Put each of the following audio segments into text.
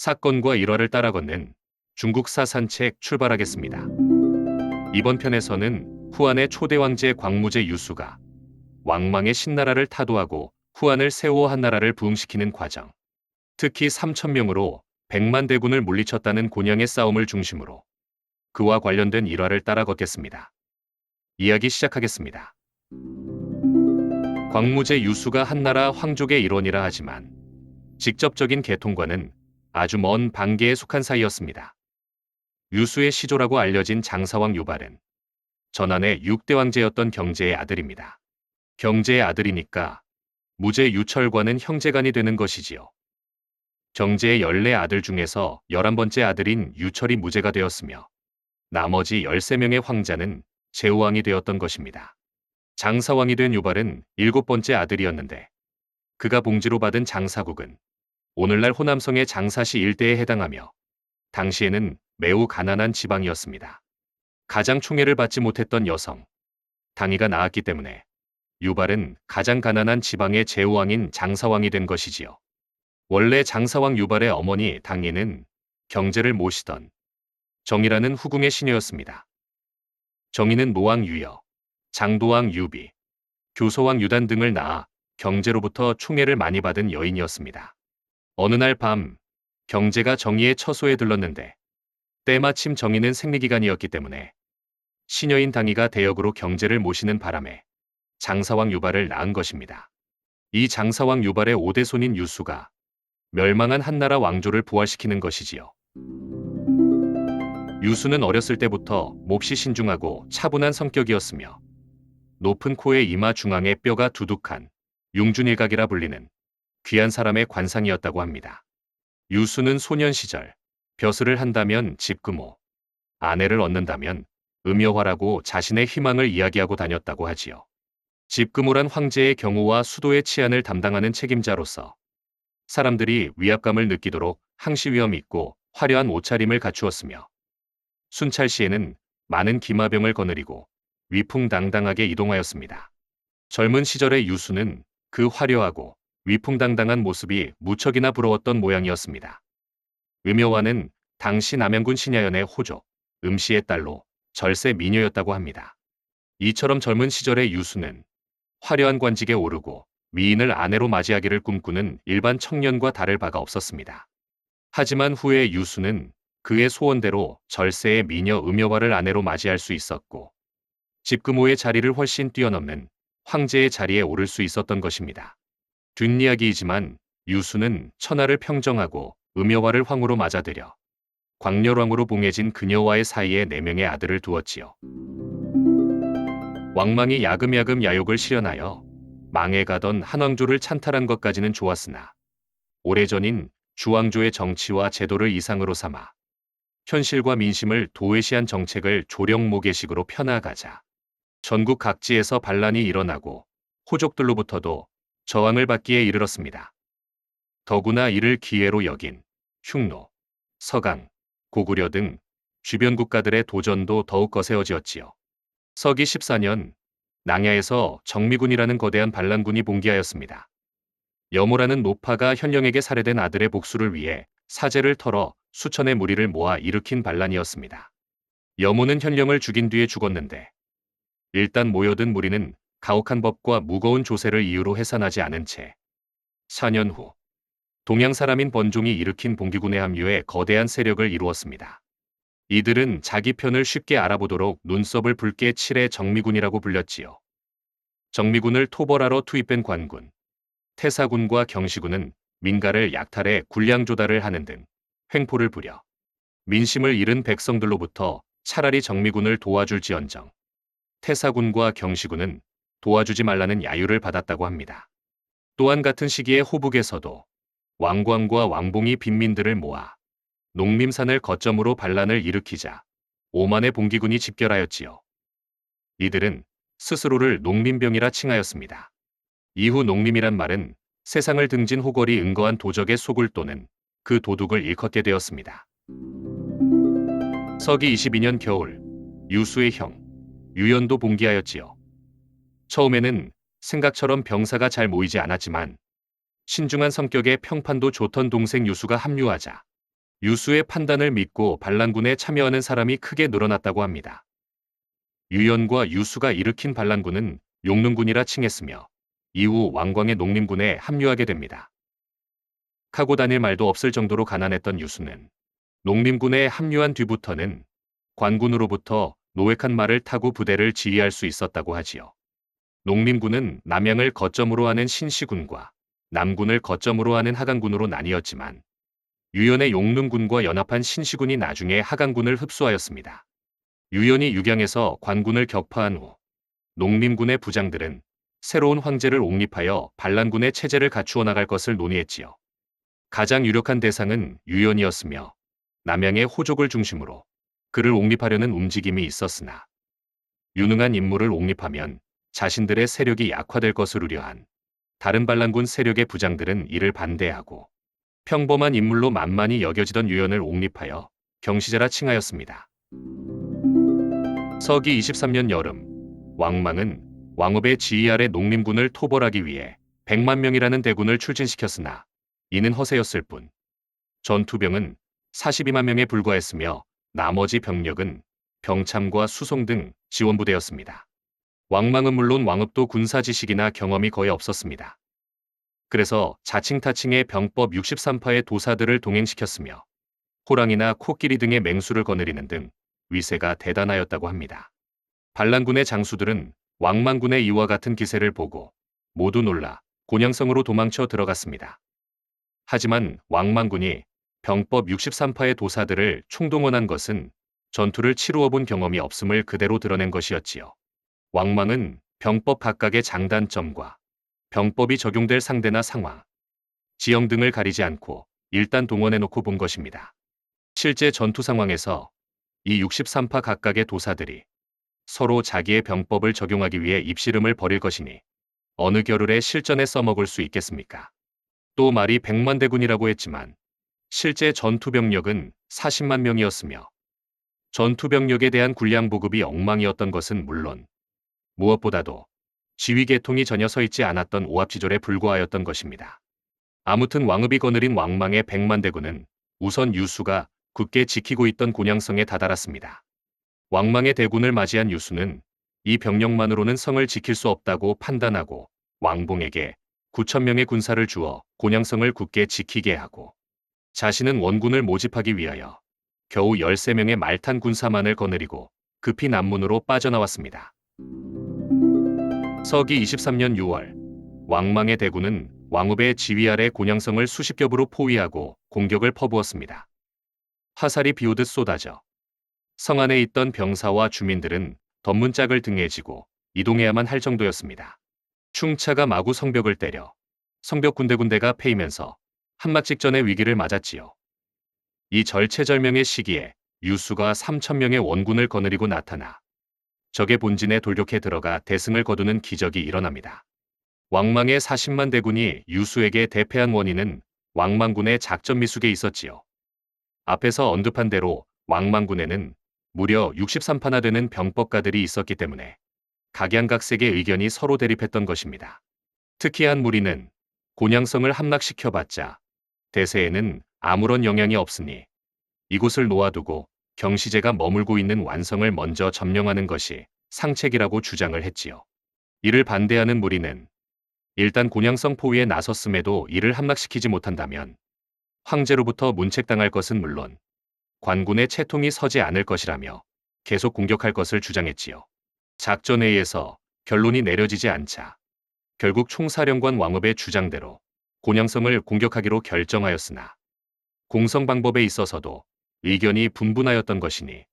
사건과 일화를 따라 걷는 중국 사 산책 출발하겠습니다. 이번 편에서는 후한의 초대 왕제 광무제 유수가 왕망의 신나라를 타도하고 후한을 세워 한 나라를 부흥시키는 과정, 특히 3천명으로 100만 대군을 물리쳤다는 곤양의 싸움을 중심으로 그와 관련된 일화를 따라 걷겠습니다. 이야기 시작하겠습니다. 광무제 유수가 한나라 황족의 일원이라 하지만 직접적인 계통과는 아주 먼 반계에 속한 사이였습니다. 유수의 시조라고 알려진 장사왕 유발은 전한의 6대 왕제였던 경제의 아들입니다. 경제의 아들이니까 무제 유철과는 형제간이 되는 것이지요. 경제의 14 아들 중에서 11번째 아들인 유철이 무제가 되었으며 나머지 13명의 황자는 제후왕이 되었던 것입니다. 장사왕이 된 유발은 일곱 번째 아들이었는데 그가 봉지로 받은 장사국은 오늘날 호남성의 장사시 일대에 해당하며 당시에는 매우 가난한 지방이었습니다. 가장 총애를 받지 못했던 여성, 당이가 낳았기 때문에 유발은 가장 가난한 지방의 제후왕인 장사왕이 된 것이지요. 원래 장사왕 유발의 어머니 당이는 경제를 모시던 정이라는 후궁의 시녀였습니다. 정이는 노왕 유여, 장도왕 유비, 교소왕 유단 등을 낳아 경제로부터 총애를 많이 받은 여인이었습니다. 어느 날 밤 경제가 정의의 처소에 들렀는데 때마침 정의는 생리기간이었기 때문에 시녀인 당이가 대역으로 경제를 모시는 바람에 장사왕 유발을 낳은 것입니다. 이 장사왕 유발의 오대손인 유수가 멸망한 한나라 왕조를 부활시키는 것이지요. 유수는 어렸을 때부터 몹시 신중하고 차분한 성격이었으며 높은 코에 이마 중앙에 뼈가 두둑한 융준일각이라 불리는 귀한 사람의 관상이었다고 합니다. 유수는 소년 시절 벼슬을 한다면 집금호, 아내를 얻는다면 음여화라고 자신의 희망을 이야기하고 다녔다고 하지요. 집금호란 황제의 경호와 수도의 치안을 담당하는 책임자로서 사람들이 위압감을 느끼도록 항시위험 있고 화려한 옷차림을 갖추었으며 순찰 시에는 많은 기마병을 거느리고 위풍당당하게 이동하였습니다. 젊은 시절의 유수는 그 화려하고 위풍당당한 모습이 무척이나 부러웠던 모양이었습니다. 음여화는 당시 남양군 신야연의 호족, 음씨의 딸로 절세 미녀였다고 합니다. 이처럼 젊은 시절의 유수는 화려한 관직에 오르고 미인을 아내로 맞이하기를 꿈꾸는 일반 청년과 다를 바가 없었습니다. 하지만 후에 유수는 그의 소원대로 절세의 미녀 음여화를 아내로 맞이할 수 있었고 집금호의 자리를 훨씬 뛰어넘는 황제의 자리에 오를 수 있었던 것입니다. 뒷이야기이지만 유수는 천하를 평정하고 음여화를 황후로 맞아들여 광렬왕으로 봉해진 그녀와의 사이에 네 명의 아들을 두었지요. 왕망이 야금야금 야욕을 실현하여 망해가던 한왕조를 찬탈한 것까지는 좋았으나 오래전인 주왕조의 정치와 제도를 이상으로 삼아 현실과 민심을 도외시한 정책을 조령모계식으로 펴나가자 전국 각지에서 반란이 일어나고 호족들로부터도 저항을 받기에 이르렀습니다. 더구나 이를 기회로 여긴 흉노, 서강, 고구려 등 주변 국가들의 도전도 더욱 거세어지었지요. 서기 14년 낭야에서 정미군이라는 거대한 반란군이 봉기하였습니다. 여모라는 노파가 현령에게 살해된 아들의 복수를 위해 사제를 털어 수천의 무리를 모아 일으킨 반란이었습니다. 여모는 현령을 죽인 뒤에 죽었는데 일단 모여든 무리는 가혹한 법과 무거운 조세를 이유로 해산하지 않은 채 4년 후 동양 사람인 번종이 일으킨 봉기군에 합류해 거대한 세력을 이루었습니다. 이들은 자기 편을 쉽게 알아보도록 눈썹을 붉게 칠해 정미군이라고 불렸지요. 정미군을 토벌하러 투입된 관군, 태사군과 경시군은 민가를 약탈해 군량 조달을 하는 등 횡포를 부려 민심을 잃은 백성들로부터 차라리 정미군을 도와줄지언정 태사군과 경시군은 도와주지 말라는 야유를 받았다고 합니다. 또한 같은 시기에 호북에서도 왕광과 왕봉이 빈민들을 모아 농림산을 거점으로 반란을 일으키자 오만의 봉기군이 집결하였지요. 이들은 스스로를 농민병이라 칭하였습니다. 이후 농림이란 말은 세상을 등진 호걸이 은거한 도적의 속을 또는 그 도둑을 일컫게 되었습니다. 서기 22년 겨울 유수의 형 유연도 봉기하였지요. 처음에는 생각처럼 병사가 잘 모이지 않았지만 신중한 성격의 평판도 좋던 동생 유수가 합류하자 유수의 판단을 믿고 반란군에 참여하는 사람이 크게 늘어났다고 합니다. 유연과 유수가 일으킨 반란군은 용릉군이라 칭했으며 이후 왕광의 농림군에 합류하게 됩니다. 카고 다닐 말도 없을 정도로 가난했던 유수는 농림군에 합류한 뒤부터는 관군으로부터 노획한 말을 타고 부대를 지휘할 수 있었다고 하지요. 농림군은 남양을 거점으로 하는 신시군과 남군을 거점으로 하는 하강군으로 나뉘었지만 유연의 용릉군과 연합한 신시군이 나중에 하강군을 흡수하였습니다. 유연이 육양에서 관군을 격파한 후 농림군의 부장들은 새로운 황제를 옹립하여 반란군의 체제를 갖추어 나갈 것을 논의했지요. 가장 유력한 대상은 유연이었으며 남양의 호족을 중심으로 그를 옹립하려는 움직임이 있었으나 유능한 인물을 옹립하면 자신들의 세력이 약화될 것을 우려한 다른 반란군 세력의 부장들은 이를 반대하고 평범한 인물로 만만히 여겨지던 유연을 옹립하여 경시자라 칭하였습니다. 서기 23년 여름 왕망은 왕업의 지휘 아래 농림군을 토벌하기 위해 100만 명이라는 대군을 출진시켰으나 이는 허세였을 뿐 전투병은 42만 명에 불과했으며 나머지 병력은 병참과 수송 등 지원부대였습니다. 왕망은 물론 왕업도 군사 지식이나 경험이 거의 없었습니다. 그래서 자칭 타칭의 병법 63파의 도사들을 동행시켰으며 호랑이나 코끼리 등의 맹수를 거느리는 등 위세가 대단하였다고 합니다. 반란군의 장수들은 왕망군의 이와 같은 기세를 보고 모두 놀라 곤양성으로 도망쳐 들어갔습니다. 하지만 왕망군이 병법 63파의 도사들을 총동원한 것은 전투를 치루어 본 경험이 없음을 그대로 드러낸 것이었지요. 왕망은 병법 각각의 장단점과 병법이 적용될 상대나 상황, 지형 등을 가리지 않고 일단 동원해 놓고 본 것입니다. 실제 전투 상황에서 이 63파 각각의 도사들이 서로 자기의 병법을 적용하기 위해 입씨름을 벌일 것이니 어느 겨를에 실전에 써먹을 수 있겠습니까? 또 말이 100만 대군이라고 했지만 실제 전투 병력은 40만 명이었으며 전투 병력에 대한 군량 보급이 엉망이었던 것은 물론 무엇보다도 지휘 계통이 전혀 서 있지 않았던 오합지졸에 불과하였던 것입니다. 아무튼 왕읍이 거느린 왕망의 백만 대군은 우선 유수가 굳게 지키고 있던 곤양성에 다다랐습니다. 왕망의 대군을 맞이한 유수는 이 병력만으로는 성을 지킬 수 없다고 판단하고 왕봉에게 9천 명의 군사를 주어 곤양성을 굳게 지키게 하고 자신은 원군을 모집하기 위하여 겨우 13명의 말탄 군사만을 거느리고 급히 남문으로 빠져나왔습니다. 서기 23년 6월 왕망의 대군은 왕읍의 지휘 아래 곤양성을 수십 겹으로 포위하고 공격을 퍼부었습니다. 화살이 비오듯 쏟아져 성 안에 있던 병사와 주민들은 덧문짝을 등에 지고 이동해야만 할 정도였습니다. 충차가 마구 성벽을 때려 성벽 군데군데가 패이면서 한마 직전의 위기를 맞았지요. 이 절체절명의 시기에 유수가 3천 명의 원군을 거느리고 나타나 적의 본진에 돌격해 들어가 대승을 거두는 기적이 일어납니다. 왕망의 40만 대군이 유수에게 대패한 원인은 왕망군의 작전 미숙에 있었지요. 앞에서 언급한 대로 왕망군에는 무려 63파나 되는 병법가들이 있었기 때문에 각양각색의 의견이 서로 대립했던 것입니다. 특히 한 무리는 곤양성을 함락시켜봤자 대세에는 아무런 영향이 없으니 이곳을 놓아두고 경시제가 머물고 있는 완성을 먼저 점령하는 것이 상책이라고 주장을 했지요. 이를 반대하는 무리는 일단 곤양성 포위에 나섰음에도 이를 함락시키지 못한다면 황제로부터 문책당할 것은 물론 관군의 채통이 서지 않을 것이라며 계속 공격할 것을 주장했지요. 작전회의에서 결론이 내려지지 않자 결국 총사령관 왕업의 주장대로 곤양성을 공격하기로 결정하였으나 공성 방법에 있어서도 의견이 분분하였던 것이니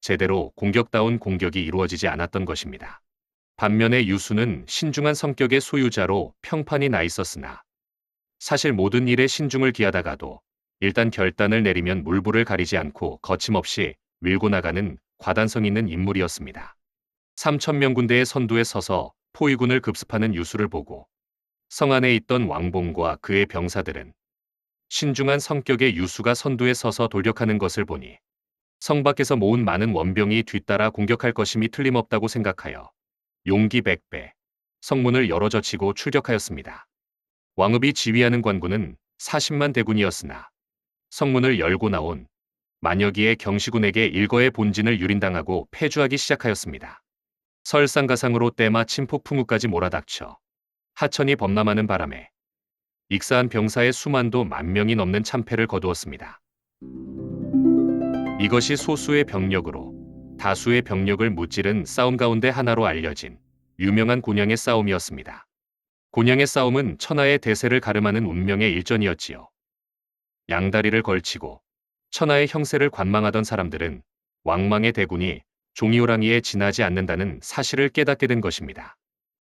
제대로 공격다운 공격이 이루어지지 않았던 것입니다. 반면에 유수는 신중한 성격의 소유자로 평판이 나 있었으나 사실 모든 일에 신중을 기하다가도 일단 결단을 내리면 물불을 가리지 않고 거침없이 밀고 나가는 과단성 있는 인물이었습니다. 3천명 군대의 선두에 서서 포위군을 급습하는 유수를 보고 성 안에 있던 왕봉과 그의 병사들은 신중한 성격의 유수가 선두에 서서 돌격하는 것을 보니 성 밖에서 모은 많은 원병이 뒤따라 공격할 것임이 틀림없다고 생각하여 용기 백배 성문을 열어 젖히고 출격하였습니다. 왕읍이 지휘하는 관군은 40만 대군이었으나 성문을 열고 나온 만여기의 경시군에게 일거의 본진을 유린당하고 패주하기 시작하였습니다. 설상가상으로 때마침 폭풍우까지 몰아닥쳐 하천이 범람하는 바람에 익사한 병사의 수만도 만 명이 넘는 참패를 거두었습니다. 이것이 소수의 병력으로 다수의 병력을 무찌른 싸움 가운데 하나로 알려진 유명한 곤양의 싸움이었습니다. 곤양의 싸움은 천하의 대세를 가름하는 운명의 일전이었지요. 양다리를 걸치고 천하의 형세를 관망하던 사람들은 왕망의 대군이 종이호랑이에 지나지 않는다는 사실을 깨닫게 된 것입니다.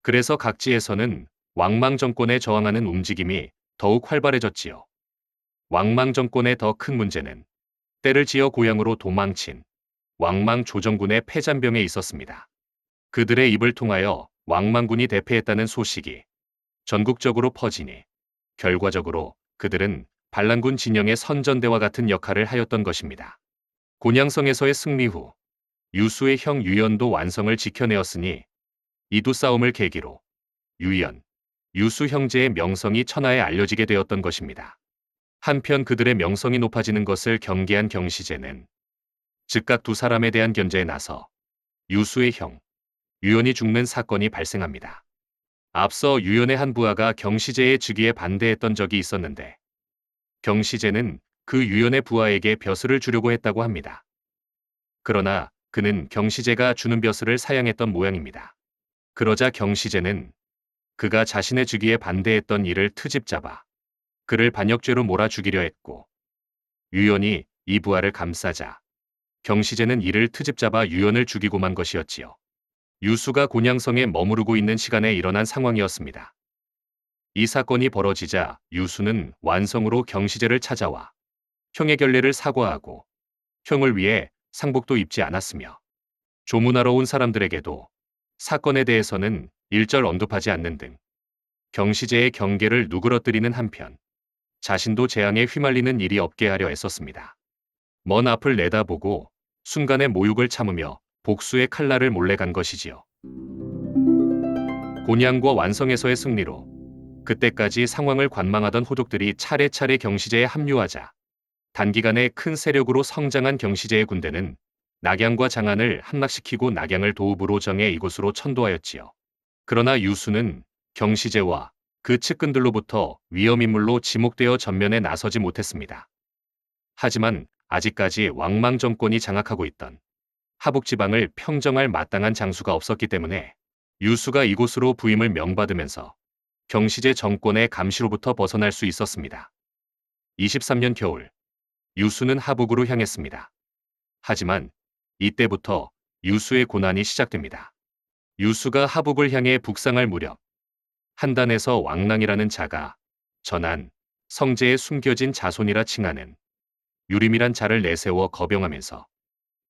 그래서 각지에서는 왕망 정권에 저항하는 움직임이 더욱 활발해졌지요. 왕망 정권의 더 큰 문제는 때를 지어 고향으로 도망친 왕망 조정군의 패잔병에 있었습니다. 그들의 입을 통하여 왕망군이 대패했다는 소식이 전국적으로 퍼지니 결과적으로 그들은 반란군 진영의 선전대와 같은 역할을 하였던 것입니다. 곤양성에서의 승리 후 유수의 형 유연도 완성을 지켜내었으니 이두 싸움을 계기로 유연, 유수 형제의 명성이 천하에 알려지게 되었던 것입니다. 한편 그들의 명성이 높아지는 것을 경계한 경시제는 즉각 두 사람에 대한 견제에 나서 유수의 형, 유연이 죽는 사건이 발생합니다. 앞서 유연의 한 부하가 경시제의 즉위에 반대했던 적이 있었는데 경시제는 그 유연의 부하에게 벼슬을 주려고 했다고 합니다. 그러나 그는 경시제가 주는 벼슬을 사양했던 모양입니다. 그러자 경시제는 그가 자신의 즉위에 반대했던 일을 트집 잡아 그를 반역죄로 몰아 죽이려 했고 유연이 이 부하를 감싸자 경시제는 이를 트집 잡아 유연을 죽이고 만 것이었지요. 유수가 곤양성에 머무르고 있는 시간에 일어난 상황이었습니다. 이 사건이 벌어지자 유수는 완성으로 경시제를 찾아와 형의 결례를 사과하고 형을 위해 상복도 입지 않았으며 조문하러 온 사람들에게도 사건에 대해서는 일절 언급하지 않는 등 경시제의 경계를 누그러뜨리는 한편 자신도 재앙에 휘말리는 일이 없게 하려 애썼습니다. 먼 앞을 내다보고 순간의 모욕을 참으며 복수의 칼날을 몰래 간 것이지요. 곤양과 완성에서의 승리로 그때까지 상황을 관망하던 호족들이 차례차례 경시제에 합류하자 단기간에 큰 세력으로 성장한 경시제의 군대는 낙양과 장안을 함락시키고 낙양을 도읍으로 정해 이곳으로 천도하였지요. 그러나 유수는 경시제와 그 측근들로부터 위험인물로 지목되어 전면에 나서지 못했습니다. 하지만 아직까지 왕망 정권이 장악하고 있던 하북 지방을 평정할 마땅한 장수가 없었기 때문에 유수가 이곳으로 부임을 명받으면서 경시제 정권의 감시로부터 벗어날 수 있었습니다. 23년 겨울 유수는 하북으로 향했습니다. 하지만 이때부터 유수의 고난이 시작됩니다. 유수가 하북을 향해 북상할 무렵 한단에서 왕랑이라는 자가 전한 성제에 숨겨진 자손이라 칭하는 유림이란 자를 내세워 거병하면서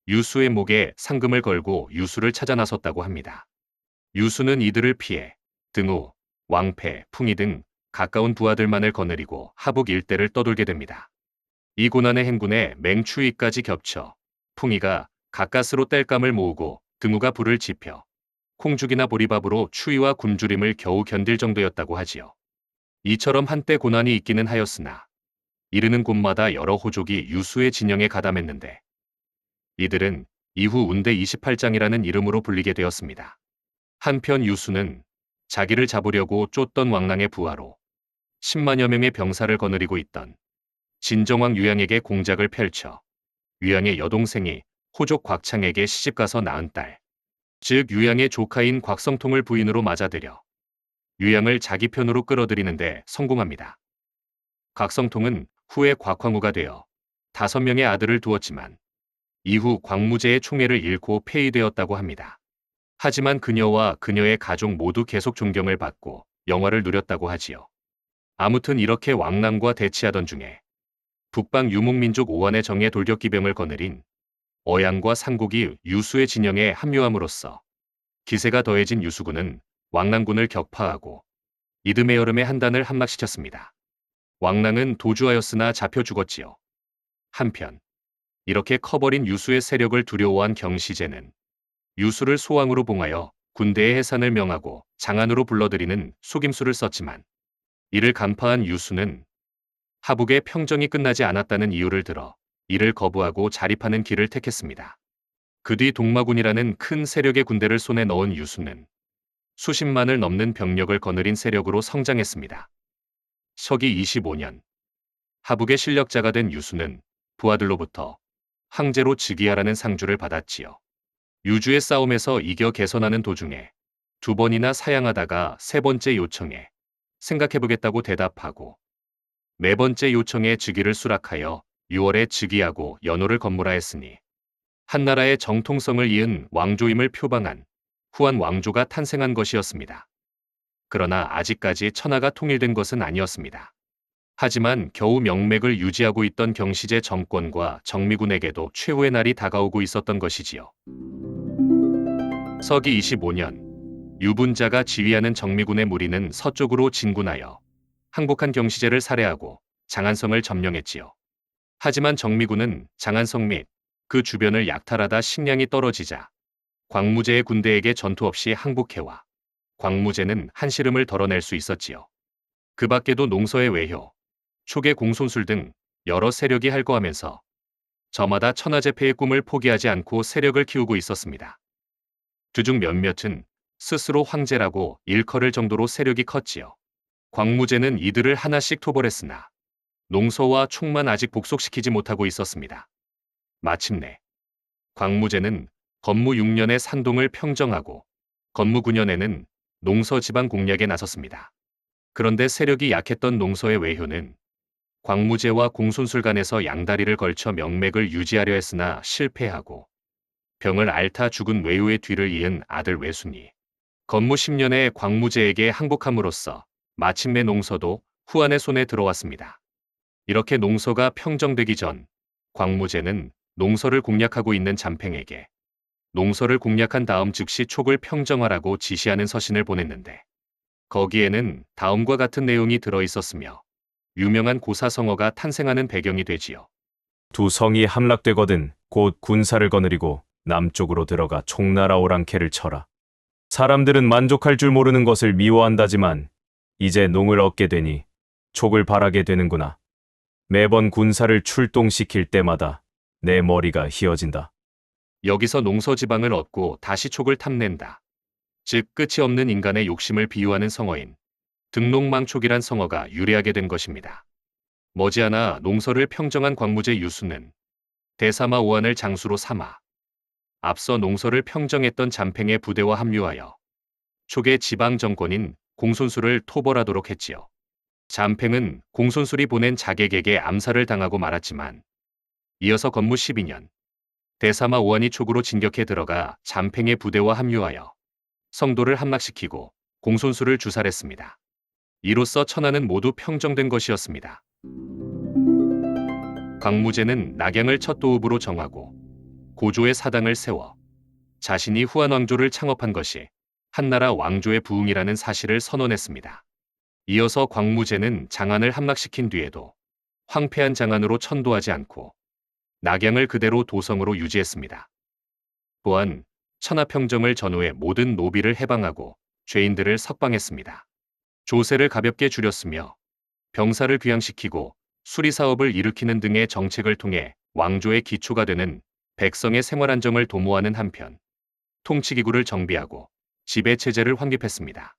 유수의 목에 상금을 걸고 유수를 찾아 나섰다고 합니다. 유수는 이들을 피해 등우, 왕패, 풍이 등 가까운 부하들만을 거느리고 하북 일대를 떠돌게 됩니다. 이 고난의 행군에 맹추위까지 겹쳐 풍이가 가까스로 땔감을 모으고 등우가 불을 지펴 콩죽이나 보리밥으로 추위와 굶주림을 겨우 견딜 정도였다고 하지요. 이처럼 한때 고난이 있기는 하였으나 이르는 곳마다 여러 호족이 유수의 진영에 가담했는데 이들은 이후 운대 28장이라는 이름으로 불리게 되었습니다. 한편 유수는 자기를 잡으려고 쫓던 왕랑의 부하로 10만여 명의 병사를 거느리고 있던 진정왕 유양에게 공작을 펼쳐 유양의 여동생이 호족 곽창에게 시집가서 낳은 딸, 즉 유양의 조카인 곽성통을 부인으로 맞아들여 유양을 자기 편으로 끌어들이는데 성공합니다. 곽성통은 후에 곽황후가 되어 다섯 명의 아들을 두었지만 이후 광무제의 총애를 잃고 폐위되었다고 합니다. 하지만 그녀와 그녀의 가족 모두 계속 존경을 받고 영화를 누렸다고 하지요. 아무튼 이렇게 왕남과 대치하던 중에 북방 유목민족 오한의 정예 돌격기병을 거느린 어양과 상국이 유수의 진영에 합류함으로써 기세가 더해진 유수군은 왕랑군을 격파하고 이듬해 여름에 한 단을 함락시켰습니다. 왕랑은 도주하였으나 잡혀 죽었지요. 한편 이렇게 커버린 유수의 세력을 두려워한 경시제는 유수를 소왕으로 봉하여 군대의 해산을 명하고 장안으로 불러들이는 속임수를 썼지만 이를 간파한 유수는 하북의 평정이 끝나지 않았다는 이유를 들어 이를 거부하고 자립하는 길을 택했습니다. 그 뒤 동마군이라는 큰 세력의 군대를 손에 넣은 유수는 수십만을 넘는 병력을 거느린 세력으로 성장했습니다. 서기 25년 하북의 실력자가 된 유수는 부하들로부터 황제로 즉위하라는 상주를 받았지요. 유주의 싸움에서 이겨 개선하는 도중에 두 번이나 사양하다가 세 번째 요청에 생각해보겠다고 대답하고 네 번째 요청에 즉위를 수락하여 6월에 즉위하고 연호를 건물하 했으니 한나라의 정통성을 이은 왕조임을 표방한 후한 왕조가 탄생한 것이었습니다. 그러나 아직까지 천하가 통일된 것은 아니었습니다. 하지만 겨우 명맥을 유지하고 있던 경시제 정권과 정미군에게도 최후의 날이 다가오고 있었던 것이지요. 서기 25년 유분자가 지휘하는 정미군의 무리는 서쪽으로 진군하여 항복한 경시제를 살해하고 장안성을 점령했지요. 하지만 정미군은 장안성 및 그 주변을 약탈하다 식량이 떨어지자 광무제의 군대에게 전투 없이 항복해와 광무제는 한시름을 덜어낼 수 있었지요. 그 밖에도 농서의 외효, 촉의 공손술 등 여러 세력이 할거하면서 저마다 천하제패의 꿈을 포기하지 않고 세력을 키우고 있었습니다. 그중 몇몇은 스스로 황제라고 일컬을 정도로 세력이 컸지요. 광무제는 이들을 하나씩 토벌했으나 농서와 촉만 아직 복속시키지 못하고 있었습니다. 마침내 광무제는 건무 6년에 산동을 평정하고 건무 9년에는 농서 지방 공략에 나섰습니다. 그런데 세력이 약했던 농서의 외효는 광무제와 공손술 간에서 양다리를 걸쳐 명맥을 유지하려 했으나 실패하고 병을 앓다 죽은 외유의 뒤를 이은 아들 외순이 건무 10년에 광무제에게 항복함으로써 마침내 농서도 후한의 손에 들어왔습니다. 이렇게 농서가 평정되기 전 광무제는 농서를 공략하고 있는 잠팽에게 농서를 공략한 다음 즉시 촉을 평정하라고 지시하는 서신을 보냈는데 거기에는 다음과 같은 내용이 들어 있었으며 유명한 고사성어가 탄생하는 배경이 되지요. 두 성이 함락되거든 곧 군사를 거느리고 남쪽으로 들어가 총나라 오랑캐를 쳐라. 사람들은 만족할 줄 모르는 것을 미워한다지만 이제 농을 얻게 되니 촉을 바라게 되는구나. 매번 군사를 출동시킬 때마다 내 머리가 휘어진다. 여기서 농서 지방을 얻고 다시 촉을 탐낸다. 즉 끝이 없는 인간의 욕심을 비유하는 성어인 등록망촉이란 성어가 유래하게 된 것입니다. 머지않아 농서를 평정한 광무제 유수는 대사마 오한을 장수로 삼아 앞서 농서를 평정했던 잠팽의 부대와 합류하여 촉의 지방 정권인 공손술을 토벌하도록 했지요. 잠팽은 공손술이 보낸 자객에게 암살을 당하고 말았지만 이어서 건무 12년 대사마 오한이 촉으로 진격해 들어가 잠팽의 부대와 합류하여 성도를 함락시키고 공손술을 주살했습니다. 이로써 천하는 모두 평정된 것이었습니다. 광무제는 낙양을 첫 도읍으로 정하고 고조의 사당을 세워 자신이 후한 왕조를 창업한 것이 한나라 왕조의 부흥이라는 사실을 선언했습니다. 이어서 광무제는 장안을 함락시킨 뒤에도 황폐한 장안으로 천도하지 않고 낙양을 그대로 도성으로 유지했습니다. 또한 천하평정을 전후해 모든 노비를 해방하고 죄인들을 석방했습니다. 조세를 가볍게 줄였으며 병사를 귀양시키고 수리사업을 일으키는 등의 정책을 통해 왕조의 기초가 되는 백성의 생활 안정을 도모하는 한편 통치기구를 정비하고 지배체제를 확립했습니다.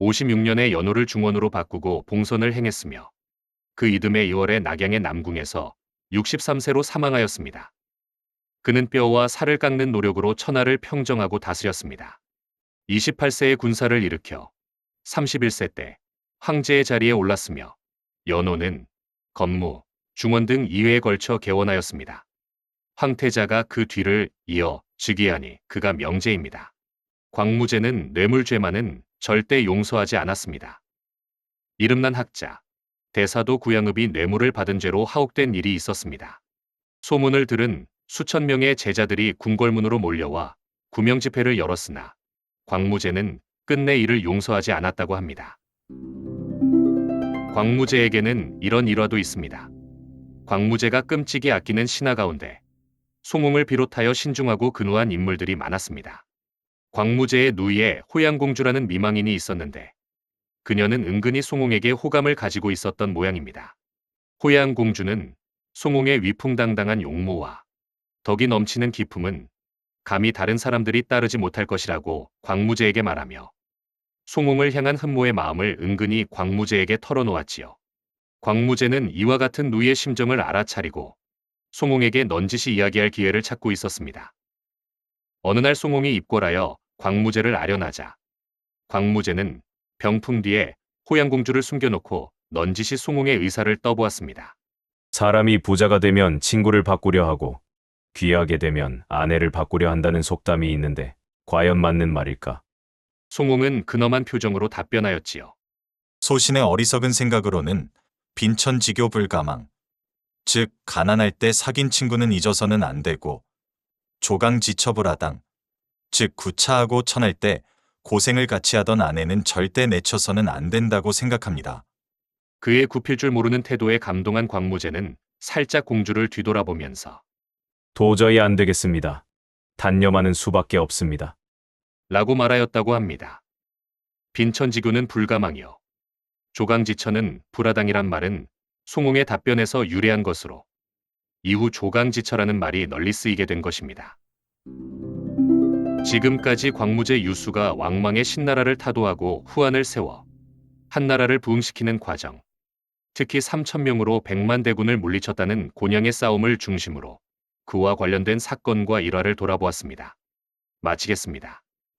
56년에 연호를 중원으로 바꾸고 봉선을 행했으며 그 이듬해 2월에 낙양의 남궁에서 63세로 사망하였습니다. 그는 뼈와 살을 깎는 노력으로 천하를 평정하고 다스렸습니다. 28세의 군사를 일으켜 31세 때 황제의 자리에 올랐으며 연호는 건무, 중원 등 2회에 걸쳐 개원하였습니다. 황태자가 그 뒤를 이어 즉위하니 그가 명제입니다. 광무제는 뇌물죄만은 절대 용서하지 않았습니다. 이름난 학자, 대사도 구양읍이 뇌물을 받은 죄로 하옥된 일이 있었습니다. 소문을 들은 수천 명의 제자들이 궁궐문으로 몰려와 구명 집회를 열었으나 광무제는 끝내 이를 용서하지 않았다고 합니다. 광무제에게는 이런 일화도 있습니다. 광무제가 끔찍이 아끼는 신하 가운데 송웅을 비롯하여 신중하고 근후한 인물들이 많았습니다. 광무제의 누이에 호양공주라는 미망인이 있었는데 그녀는 은근히 송웅에게 호감을 가지고 있었던 모양입니다. 호양 공주는 송홍의 위풍당당한 용모와 덕이 넘치는 기품은 감히 다른 사람들이 따르지 못할 것이라고 광무제에게 말하며 송홍을 향한 흠모의 마음을 은근히 광무제에게 털어놓았지요. 광무제는 이와 같은 누이의 심정을 알아차리고 송홍에게 넌지시 이야기할 기회를 찾고 있었습니다. 어느 날 송홍이 입궐하여 광무제를 아련하자 광무제는 병풍 뒤에 호양공주를 숨겨놓고 넌지시 송홍의 의사를 떠보았습니다. 사람이 부자가 되면 친구를 바꾸려 하고 귀하게 되면 아내를 바꾸려 한다는 속담이 있는데 과연 맞는 말일까? 송홍은 근엄한 표정으로 답변하였지요. 소신의 어리석은 생각으로는 빈천지교 불가망. 즉, 가난할 때 사귄 친구는 잊어서는 안 되고, 조강지처불하당. 즉, 구차하고 천할 때 고생을 같이 하던 아내는 절대 내쳐서는 안 된다고 생각합니다. 그의 굽힐 줄 모르는 태도에 감동한 광무제는 살짝 공주를 뒤돌아보면서 도저히 안 되겠습니다. 단념하는 수밖에 없습니다. 라고 말하였다고 합니다. 빈천지교는 불가망이요. 조강지처는 불화당이란 말은 송홍의 답변에서 유래한 것으로 이후 조강지처라는 말이 널리 쓰이게 된 것입니다. 지금까지 광무제 유수가 왕망의 신나라를 타도하고 후한을 세워 한나라를 부흥시키는 과정, 특히 3천명으로 백만 대군을 물리쳤다는 곤양의 싸움을 중심으로 그와 관련된 사건과 일화를 돌아보았습니다. 마치겠습니다.